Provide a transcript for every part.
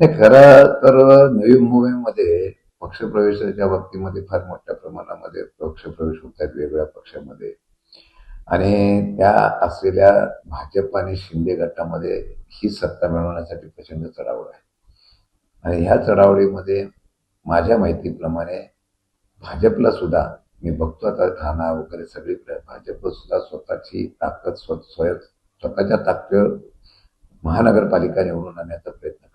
नाही खरं तर नवी मुंबईमध्ये पक्षप्रवेशाच्या बाबतीमध्ये फार मोठ्या प्रमाणामध्ये पक्षप्रवेश होत आहेत वेगवेगळ्या पक्षामध्ये. आणि त्या असलेल्या भाजप आणि शिंदे गटामध्ये ही सत्ता मिळवण्यासाठी प्रचंड चढावळ आहे. आणि ह्या चढावळीमध्ये माझ्या माहितीप्रमाणे भाजपला सुद्धा मी बघतो आता ठाणा वगैरे सगळीकडे भाजप सुद्धा स्वतःची ताकद स्व स्वय स्वतःच्या ताकद महानगरपालिका निवडून आणण्याचा प्रयत्न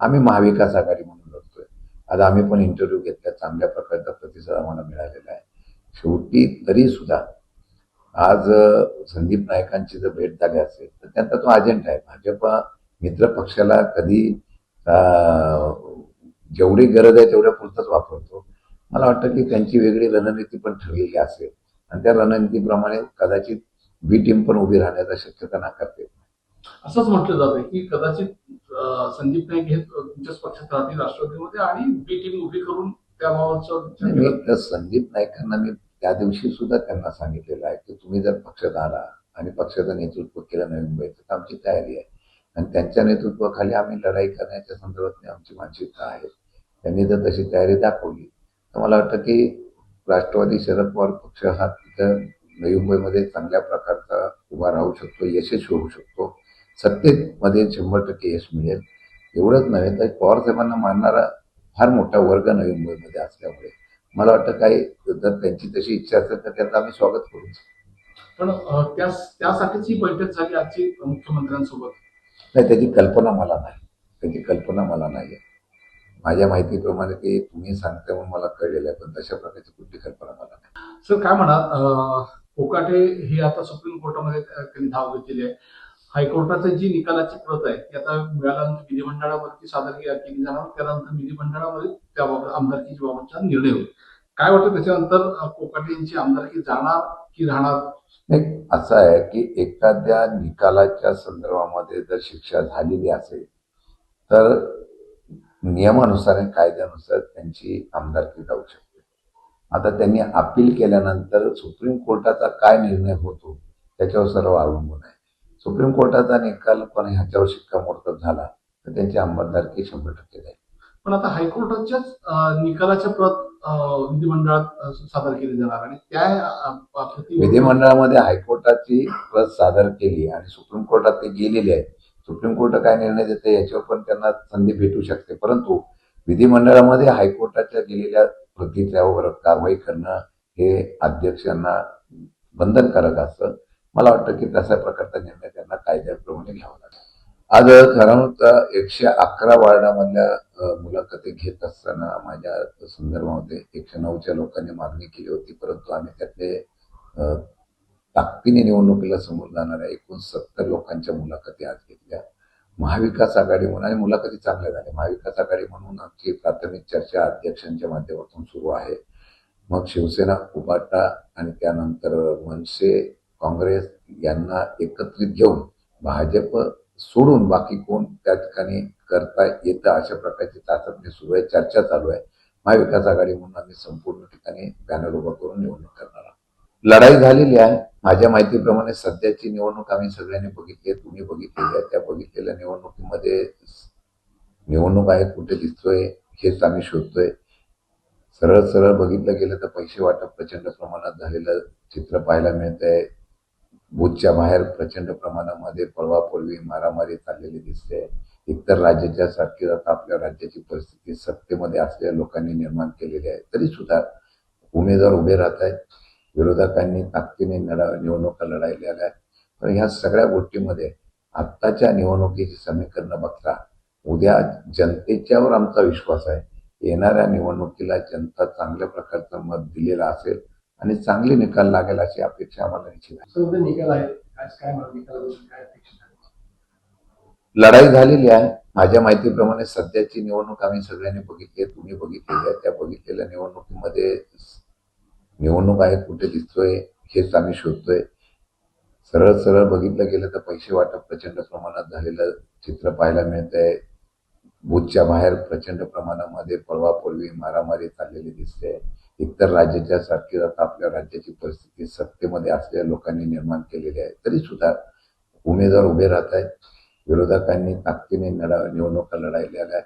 आम्ही महाविकास आघाडी म्हणून लढतोय. आज आम्ही पण इंटरव्ह्यू घेतला चांगल्या प्रकारचा प्रतिसाद आम्हाला मिळालेला आहे. शेवटी तरी सुद्धा आज संदीप नायकांची जर भेट झाली असेल तर त्यांचा तो अजेंडा आहे. भाजप मित्र पक्षाला कधी जेवढी गरज आहे तेवढ्या पुरतंच वापरतो. मला वाटतं की त्यांची वेगळी रणनीती पण ठरलेली असेल. आणि त्या रणनीतीप्रमाणे कदाचित बी टीम पण उभी राहण्याचा शक्यता नाकारते असंच म्हटलं जातं की कदाचित संदीप नाईक हे तुमच्याच पक्षात राहतील राष्ट्रवादीमध्ये आणि बी टीम उभी करून त्याबाबतचा संदीप नाईकांना मी त्या दिवशी सुद्धा त्यांना सांगितलेलं आहे की तुम्ही जर पक्षात आला आणि पक्षाचं नेतृत्व केलं नवी मुंबईत तर आमची तयारी आहे. आणि त्यांच्या नेतृत्वाखाली आम्ही लढाई करण्याच्या संदर्भात आमची मानसिकता आहे. त्यांनी जर तशी तयारी दाखवली तर मला वाटतं की राष्ट्रवादी शरद पवार पक्ष हा तिथं नवी मुंबईमध्ये चांगल्या प्रकारचा उभा राहू शकतो यशस्वी होऊ शकतो. सत्तेमध्ये शंभर टक्के यश मिळेल. एवढंच नव्हे तर पवार साहेबांना मानणारा फार मोठा वर्ग नवी मुंबईमध्ये असल्यामुळे मला वाटतं काही जर त्यांची तशी इच्छा असेल तर त्याचं आम्ही स्वागत करू. पण त्यासाठीच ही बैठक झाली आजची मुख्यमंत्र्यांसोबत. नाही त्याची कल्पना मला नाही. त्याची कल्पना मला नाही आहे माझ्या माहितीप्रमाणे ते तुम्ही सांगता म्हणून मला कळलेलं आहे पण तशा प्रकारची कुठली कल्पना मला नाही. सर काय म्हणाल? अं, कोकाटे हे आता सुप्रीम कोर्टामध्ये त्यांनी धाव घेतलेली आहे. हायकोर्टाची जी निकालाची प्रत आहे ती आता मिळाल्यानंतर विधिमंडळावरती सादर केली जाणार त्यानंतर विधिमंडळामध्ये त्याबाबत आमदारकीच्या बाबतचा निर्णय होईल. काय वाटतं त्याच्यानंतर कोकाटे यांची आमदारकी जाणार की राहणार? नाही असं आहे की एखाद्या निकालाच्या संदर्भामध्ये जर शिक्षा झालेली असेल तर नियमानुसार आणि कायद्यानुसार त्यांची आमदारकी जाऊ शकते. आता त्यांनी अपील केल्यानंतर सुप्रीम कोर्टाचा काय निर्णय होतो त्याच्यावर सर्व अवलंबून आहे. सुप्रीम कोर्टाचा निकाल पण ह्याच्यावर शिक्कामोर्तब झाला. तर त्यांची आमदारकी शंभर टक्के जाईल पण आता हायकोर्टाच्याच निकालाच्या प्रत विधिमंडळात सादर केली जाणार आणि त्या विधिमंडळामध्ये हायकोर्टाची प्रत सादर केली आणि सुप्रीम कोर्टात ते गेलेले आहे सुप्रीम कोर्ट काय निर्णय देते याच्यावर पण त्यांना संधी भेटू शकते. परंतु विधिमंडळामध्ये हायकोर्टाच्या गेलेल्या प्रतीच्यावर कारवाई करणं हे अध्यक्षांना बंधनकारक असतं. मला वाटतं की तशा प्रकारचा निर्णय त्यांना कायद्याप्रमाणे घ्यावा लागेल. आज साधारणतः एकशे अकरा वार्डामधल्या मुलाखती घेत असताना माझ्या संदर्भामध्ये एकशे नऊच्या लोकांनी मागणी केली होती परंतु आम्ही त्यातले ताकदीने निवडणुकीला समोर जाणाऱ्या एकूण सत्तर लोकांच्या मुलाखती आज घेतल्या. महाविकास आघाडी म्हणून आणि मुलाखती चांगल्या झाल्या. महाविकास आघाडी म्हणून आमची प्राथमिक चर्चा अध्यक्षांच्या माध्यमातून सुरू आहे. मग शिवसेना उभाटा आणि त्यानंतर मनसे काँग्रेस यांना एकत्रित घेऊन भाजप सोडून बाकी कोण त्या ठिकाणी करता येतं अशा प्रकारची चाचपणी सुरू आहे चर्चा चालू आहे. महाविकास आघाडी म्हणून आम्ही संपूर्ण ठिकाणी बॅनर उभा करून निवडणूक करणार आहोत. लढाई झालेली आहे. माझ्या माहितीप्रमाणे सध्याची निवडणूक आम्ही सगळ्यांनी बघितली आहे तुम्ही बघितलेली आहे. त्या बघितलेल्या निवडणुकीमध्ये निवडणूक आहे कुठे दिसतोय हेच आम्ही शोधतोय. सरळ सरळ बघितलं गेलं तर पैसे वाटप प्रचंड प्रमाणात झालेलं चित्र पाहायला मिळत आहे बूथच्या बाहेर प्रचंड प्रमाणामध्ये पळवापळवी मारामारी चाललेली दिसते. इतर राज्याच्या सारखी आता आपल्या राज्याची परिस्थिती सत्तेमध्ये असलेल्या लोकांनी निर्माण केलेली आहे. तरी सुद्धा उमेदवार उभे राहत आहेत. विरोधकांनी ताकदीने लढा निवडणुका लढायला आहेत. पण ह्या सगळ्या गोष्टीमध्ये आत्ताच्या निवडणुकीची समीकरणं बघता उद्या जनतेच्यावर आमचा विश्वास आहे. येणाऱ्या निवडणुकीला जनता चांगल्या प्रकारचं मत दिलेलं असेल आणि चांगले निकाल लागेल अशी अपेक्षा आम्हाला निश्चित आहे. सर्व निकाल आहे. लढाई झालेली आहे. माझ्या माहितीप्रमाणे सध्याची निवडणूक आम्ही सगळ्यांनी बघितली आहे तुम्ही बघितलेली आहे. त्या बघितलेल्या निवडणुकीमध्ये निवडणूक आहे कुठे दिसतोय हेच आम्ही शोधतोय. सरळ सरळ बघितलं गेलं तर पैसे वाटप प्रचंड प्रमाणात झालेलं चित्र पाहायला मिळत आहे बुथच्या बाहेर प्रचंड प्रमाणामध्ये पळवापळवी मारामारी चाललेली दिसते. इतर राज्याच्या सारखी आता आपल्या राज्याची परिस्थिती सत्तेमध्ये असलेल्या लोकांनी निर्माण केलेली आहे. तरी सुद्धा उमेदवार उभे राहत आहेत. विरोधकांनी ताकदीने लढा निवडणुका लढायल्या आहेत.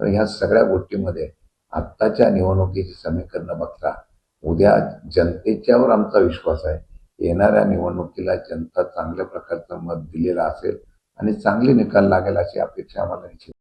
पण ह्या सगळ्या गोष्टीमध्ये आत्ताच्या निवडणुकीची समीकरणं बघता उद्या जनतेच्यावर आमचा विश्वास आहे. येणाऱ्या निवडणुकीला जनता चांगल्या प्रकारचं मत दिलेलं असेल आणि चांगले निकाल लागेल अशी अपेक्षा आम्हाला निश्चित